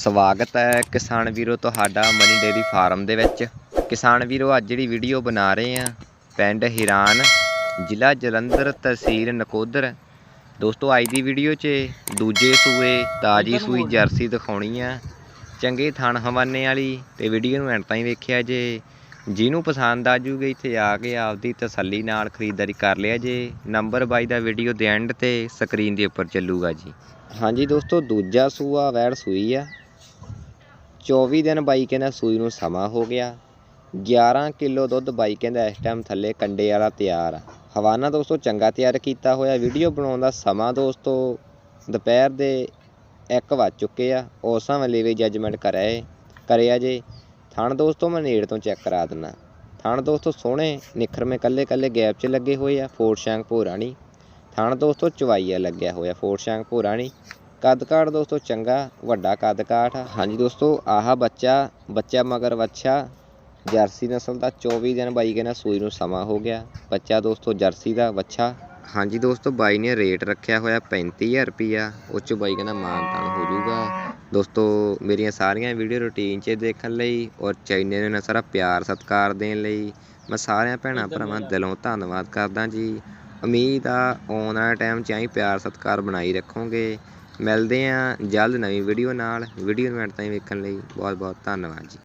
ਸਵਾਗਤ ਹੈ ਕਿਸਾਨ ਵੀਰੋ ਤੁਹਾਡਾ ਮਨੀ ਡੇਰੀ ਫਾਰਮ ਦੇ ਵਿੱਚ। ਕਿਸਾਨ ਵੀਰੋ ਅੱਜ ਜਿਹੜੀ ਵੀਡੀਓ ਬਣਾ ਰਹੇ ਆ ਪਿੰਡ ਹਿਰਾਨ ਜ਼ਿਲ੍ਹਾ ਜਲੰਧਰ ਤਹਿਸੀਲ ਨਕੋਦਰ। ਦੋਸਤੋ ਅੱਜ ਦੀ ਵੀਡੀਓ 'ਚ ਦੂਜੇ ਸੂਏ ਤਾਜੀ ਸੂਈ ਜਰਸੀ ਦਿਖਾਉਣੀ ਆ। ਚੰਗੇ ਥਣ ਹਵਾਨੇ ਵਾਲੀ ਤੇ ਵੀਡੀਓ ਨੂੰ ਐਂਡ ਤਾਈਂ ਵੇਖਿਆ ਜੇ। ਜਿਹਨੂੰ ਪਸੰਦ ਆ ਜੂਗੀ ਇੱਥੇ ਆ ਕੇ ਆਪਦੀ ਤਸੱਲੀ ਨਾਲ ਖਰੀਦਦਾਰੀ ਕਰ ਲਿਆ ਜੇ। ਨੰਬਰ ਬਾਈ ਦਾ ਵੀਡੀਓ ਦੇ ਐਂਡ ਤੇ ਸਕਰੀਨ ਦੇ ਉੱਪਰ ਚੱਲੂਗਾ ਜੀ। ਹਾਂਜੀ ਦੋਸਤੋ ਦੂਜਾ ਸੂਆ ਵੈੜ ਸੂਈ ਆ। 24 ਦਿਨ ਬਾਈ ਕਹਿੰਦਾ ਸੂਈ ਨੂੰ ਸਮਾਂ ਹੋ ਗਿਆ। 11 ਕਿਲੋ ਦੁੱਧ ਬਾਈ ਕਹਿੰਦਾ ਇਸ ਟਾਈਮ ਥੱਲੇ ਕੰਡੇ ਵਾਲਾ ਤਿਆਰ ਆ। ਹਵਾਨਾ ਦੋਸਤੋ ਚੰਗਾ ਤਿਆਰ ਕੀਤਾ ਹੋਇਆ। ਵੀਡੀਓ ਬਣਾਉਣ ਦਾ ਸਮਾਂ ਦੋਸਤੋ ਦੁਪਹਿਰ ਦੇ 1 ਵੱਜ ਚੁੱਕੇ ਆ। ਉਸ ਵੇਲੇ ਵੀ ਜੱਜਮੈਂਟ ਕਰਿਆ ਕਰਿਆ ਜੇ। ਥਣ ਦੋਸਤੋ ਮੈਂ ਨੇੜ ਤੋਂ ਚੈੱਕ ਕਰਾ ਦਿੰਨਾ। ਥਣ ਦੋਸਤੋ ਸੋਹਣੇ ਨਿਖਰਵੇਂ ਕੱਲੇ ਕੱਲੇ ਗੈਪ 'ਚ ਲੱਗੇ ਹੋਏ ਆ। ਫੋਰ ਸ਼ੈਂਕ ਭੋਰਾਣੀ। ਥਣ ਦੋਸਤੋ ਚਵਾਈਆ ਲੱਗਿਆ ਹੋਇਆ। ਫੋਰ ਸ਼ੈਂਕ ਭੋਰਾਣੀ। ਕੱਦ ਕਾਠ ਦੋਸਤੋ ਚੰਗਾ ਵੱਡਾ ਕੱਦ ਕਾਠ ਹਾਂਜੀ ਦੋਸਤੋ ਆਹ ਬੱਚਾ ਬੱਚਾ ਮਗਰ ਵੱਛਾ। ਜਰਸੀ ਨਸਲ ਦਾ 24 ਦਿਨ ਬਾਈ ਕਹਿੰਦਾ ਸੂਈ ਨੂੰ ਸਮਾਂ ਹੋ ਗਿਆ। ਬੱਚਾ ਦੋਸਤੋ ਜਰਸੀ ਦਾ ਵੱਛਾ। ਹਾਂਜੀ ਦੋਸਤੋ ਬਾਈ ਨੇ ਰੇਟ ਰੱਖਿਆ ਹੋਇਆ 35000 ਰੁਪਿਆ ਉਹ 'ਚ ਬਾਈ ਕਹਿੰਦਾ ਮਾਨਤਾਨ ਹੋ ਜਾਊਗਾ। ਦੋਸਤੋ ਮੇਰੀਆਂ ਸਾਰੀਆਂ ਵੀਡੀਓ ਰੁਟੀਨ 'ਚ ਦੇਖਣ ਲਈ ਔਰ ਚੈਨਲ ਨੂੰ ਸਾਰਾ ਪਿਆਰ ਸਤਿਕਾਰ ਦੇਣ ਲਈ ਮੈਂ ਸਾਰਿਆਂ ਭੈਣਾਂ ਭਰਾਵਾਂ ਦਿਲੋਂ ਧੰਨਵਾਦ ਕਰਦਾ ਜੀ। ਉਮੀਦ ਆ ਆਉਣ ਵਾਲੇ ਟਾਈਮ 'ਚ ਐਂ ਪਿਆਰ ਸਤਿਕਾਰ ਬਣਾਈ ਰੱਖੋਗੇ। ਮਿਲਦੇ ਹਾਂ ਜਲਦ ਨਵੀਂ ਵੀਡੀਓ ਨਾਲ। ਵੀਡੀਓ ਨੂੰ ਐਂਡ ਤਾਈਂ ਵੇਖਣ ਲਈ ਬਹੁਤ ਬਹੁਤ ਧੰਨਵਾਦ ਜੀ।